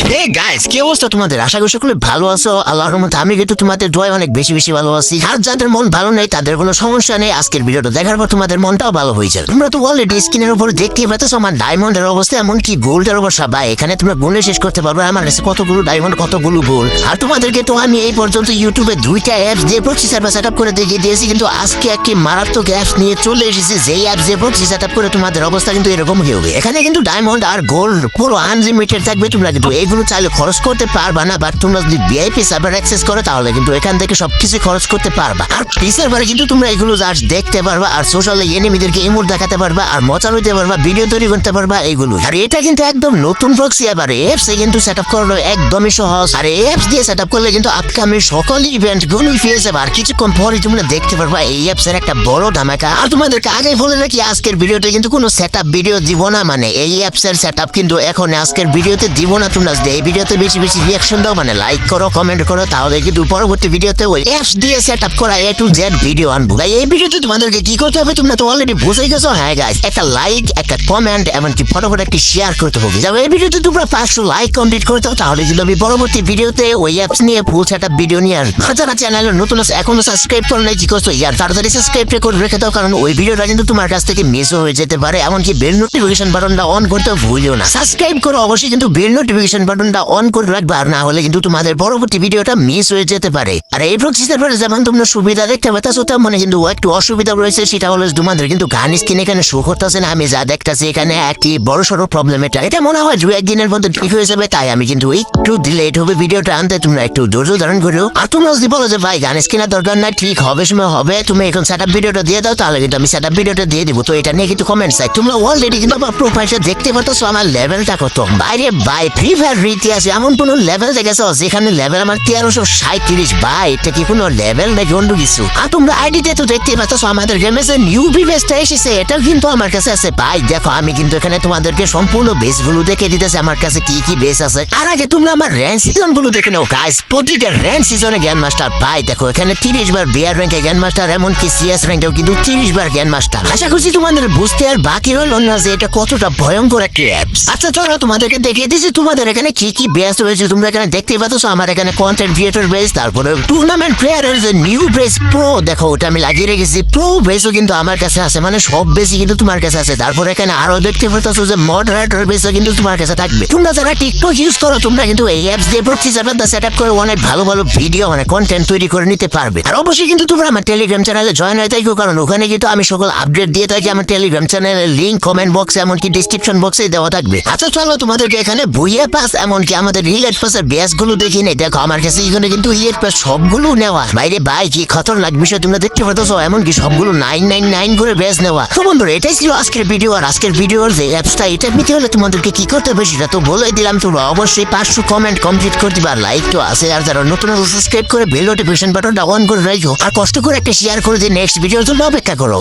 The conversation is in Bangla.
হে গাইস কি অবস্থা তোমাদের? আশা করি সকলে ভালো আছো। আল্লাহর রহমতে আমি কিন্তু তোমাদের দোয়া অনেক বেশি বেশি ভালো আছি। আর যাদের মন ভালো নেই, তাদের কোনো সমস্যা নেই। আজকের ভিডিওটা দেখার পর তোমাদের মনটাও ভালো হয়ে যাবে। তোমরা তো অলরেডি স্ক্রিনের উপর দেখতেই পাচ্ছ আমার ডায়মন্ডের অবস্থা, এমনকি গোল্ডের অবস্থা। ভাই, এখানে তোমরা গুণে শেষ করতে পারবে। আমার কাছে কতগুলো ডায়মন্ড কতগুলো গোল্ড আর তোমাদেরকে তো আমি এই পর্যন্ত ইউটিউবে দুইটা অ্যাপস দিয়ে প্রক্সি সার্ভার সেট আপ করে দেখিয়ে দিয়েছি, কিন্তু আজকে একটি মারাত্মক অ্যাপস নিয়ে চলে এসেছি। যেই অ্যাপস দিয়ে প্রক্সি সেট আপ করে তোমাদের অবস্থা কিন্তু এরকম হবে এখানে কিন্তু ডায়মন্ড আর গোল্ড পুরো আনলিমিটেড থাকবে। তোমরা কিন্তু এগুলো চাইলে খরচ করতে পারবা না বাট তোমরা যদি ভিআইপি সার্ভার অ্যাক্সেস করো, তাহলে কিন্তু এখান থেকে সবকিছু খরচ করতে পারবা। আর পি সার্ভারে কিন্তু তোমরা এগুলো জাস্ট দেখতে পারবা, আর সোশ্যালে এনিমিদেরকে ইমোট দেখাতে পারবা, আর মজা লইতে পারবা ভিডিও তৈরি করতে পারবা, এগুলো। আর এটা কিন্তু একদম নতুন প্রক্সি আবার এপস এ কিন্তু সেট আপ করানো একদমই সহজ। আর এপস দিয়ে সেট আপ করলে কিন্তু আপকামিং সকল ইভেন্ট গুলোই পেয়ে যাবে, আর কিছুক্ষণ পরে তোমরা দেখতে পারবা, এই অ্যাপস এর একটা বড় ধামাকা। আর তোমাদেরকে আগে বলে রাখি, আজকের ভিডিওতে কিন্তু কোনো সেট আপ ভিডিও দিব না মানে এই অ্যাপস এর সেট আপ কিন্তু এখন আজকের ভিডিওতে দিব না, তোমরা যদি এই ভিডিওতে বেশি বেশি রিয়াকশন দাও মানে লাইক করো কমেন্ট করো তাহলে কিন্তু পরবর্তী ভিডিওতে ওই অ্যাপস দিয়ে সেট আপ করা এ টু জেড ভিডিও আনব। তাই এই ভিডিওতে তোমাদেরকে কি করতে হবে? তোমরা তো অলরেডি বুঝে গেছো। হ্যাঁ গাইস একটা লাইক একটা কমেন্ট এমনকি ফটোফট একটি শেয়ার করতে হবে। যাবে এই ভিডিওতে তোমরা পাঁচশো লাইক কমপ্লিট করে দাও, তাহলে কিন্তু আমি পরবর্তী ভিডিওতে ওই অ্যাপস নিয়ে ফুল সেট আপ ভিডিও নিয়ে আসব। যারা চ্যানেলে নতুন আছে, এখনও সাবস্ক্রাইব করো নাই, কি করছ? ইয়ার তাড়াতাড়ি সাবস্ক্রাইব করে রেখে দাও, কারণ ওই ভিডিওটা কিন্তু তোমার কাছ থেকে মিস হয়ে যেতে পারে। এমনকি বেল নোটিফিকেশন বাটনটা অন করতে ভুলিও না। সাবস্ক্রাইব করো, অবশ্যই কিন্তু বেল নোটিফিকেশন বাটনটা অন করে রাখবে, আর না হলে কিন্তু তোমাদের পরবর্তী ভিডিওটা মিস হয়ে যেতে পারে। আর এই প্রক্সি সার্ভারে যেমন তোমরা সুবিধা দেখতে পাচ্ছ তেমন কিন্তু একটু অসুবিধা রয়েছে, সেটা হলো তোমাদের কিন্তু গান স্ক্রিন এখানে শো করতেছে না, আমি যা দেখতেছি এখানে একটি বড় সড়ো প্রবলেম এটা। এটা মনে হয় দু একদিনের মধ্যে ঠিক হয়ে যাবে, তাই আমি কিন্তু একটু ডিলেট হবে ভিডিওটা আনতে, তোমরা একটু ধৈর্য ধারণ করো আর তোমরা যদি বলো যে ভাই গান স্ক্রিনের দরকার নাই, ঠিক হবে সময় হবে, তুমি এখন সেট ভিডিওটা দিয়ে দাও, তাহলে কিন্তু আমি সেট ভিডিওটা দিয়ে দিব। তো এটা নিয়ে কিন্তু কমেন্ট চাই তোমরা অলরেডি কিন্তু আমার প্রোফাইলটা দেখতে পাচ্ছ আমার লেভেলটা কত? বাইরে বাই ফ্রি ফায়ার রীতি আছে। এমন কোনো লেভেল দেখেছ যেখানে লেভেল আমার তেরোশো সাঁত্রিশ বাই এটা কি কোনো লেভেল নাকি অন্য কিছু? আর তোমরা আইডিতে তো দেখতে পাচ্ছ, আমাদের গেমে যে নিউ বেসটা এসেছে, এটাও কিন্তু আমার কাছে আছে। ভাই, দেখো, আমি কিন্তু এখানে তোমাদেরকে সম্পূর্ণ বেসগুলো দেখে দিতেছি, আমার কাছে কি কি বেস আছে। আর আগে তোমরা আমার র্যাঙ্ক সিজনগুলো দেখে নাও। গাইস প্রতিটা র্যাঙ্ক সিজনে জ্ঞান মাস্টার ভাই, দেখো, এখানে তিরিশ বার বিয়ার র্যাঙ্কে জ্ঞান মাস্টার এমনকি সিএস র্যাঙ্কেও কিন্তু তিরিশ বার জ্ঞান মাস্টার আশা করছি তোমাদের বুঝতে আর বাকি হলো না যে এটা কতটা ভয়ঙ্কর একটি অ্যাপস আচ্ছা চলো তোমাদেরকে দেখিয়ে দিচ্ছি, তোমাদের এখানে কি কি বেস রয়েছে তোমরা এখানে দেখতে পাচ্ছ। আমার এখানে কন্টেন্ট ক্রিয়েটর বেস তারপরে টুর্নামেন্ট প্লেয়ারের যে নিউ বেস প্রো দেখো ওটা আমি লাগিয়ে রেখেছি। প্রো বেসও কিন্তু আমার কাছে আছে মানে সব বেসই কিন্তু তোমার কাছে আছে। তারপরে এখানে আরও দেখতে পাচ্ছ যে মডারেটর বেসও কিন্তু তোমার কাছে থাকবে। তোমরা যারা টিকটক ইউজ করো, তোমরা কিন্তু এই অ্যাপস দিয়ে প্রতি সেট আপ করে অনেক ভালো ভালো ভিডিও মানে কন্টেন্ট তৈরি করে নিতে পারবে। আর অবশ্যই কিন্তু তোমরা আমার টেলিগ্রাম চ্যানেলে জয়েন হয়ে থাকো, কারণ ওখানে কিন্তু আমি সকল আপডেট দিয়ে থাকি। আমার টেলিগ্রাম চ্যানেলের লিঙ্ক কমেন্ট বক্সে এমনকি ডিসক্রিপশন বক্সে দেওয়া থাকবে। আচ্ছা চলো তোমাদেরকে এখানে বইয়ে পাস এমনকি আমাদের রিলেট পাসের ব্যাসগুলো দেখি নেই। দেখো, আমার কাছে এখানে কিন্তু ইয়ের পাস সবগুলো নেওয়া। বাইরে বাই, কি খতরনাক বিষয় তোমরা দেখতে পাচ্ছ এমনকি সবগুলো নাইন নাইন নাইন করে ব্যাস নেওয়া। তো বন্ধুরা, এটাই ছিল আজকের ভিডিও আর আজকের ভিডিওর যে অ্যাপসটা এটা নিতে হলে তোমাদেরকে কি করতে হবে সেটা তো বলে দিলাম। তোমরা অবশ্যই পাঁচশো কমেন্ট কমপ্লিট করে দিবা লাইক তো আছে। আর যারা নতুন সাবস্ক্রাইব করে বেল নোটিফিকেশন বাটনটা অন করে রাখো। আর কষ্ট করে একটা শেয়ার করে দিয়ে নেক্সট ভিডিওর জন্য অপেক্ষা করো।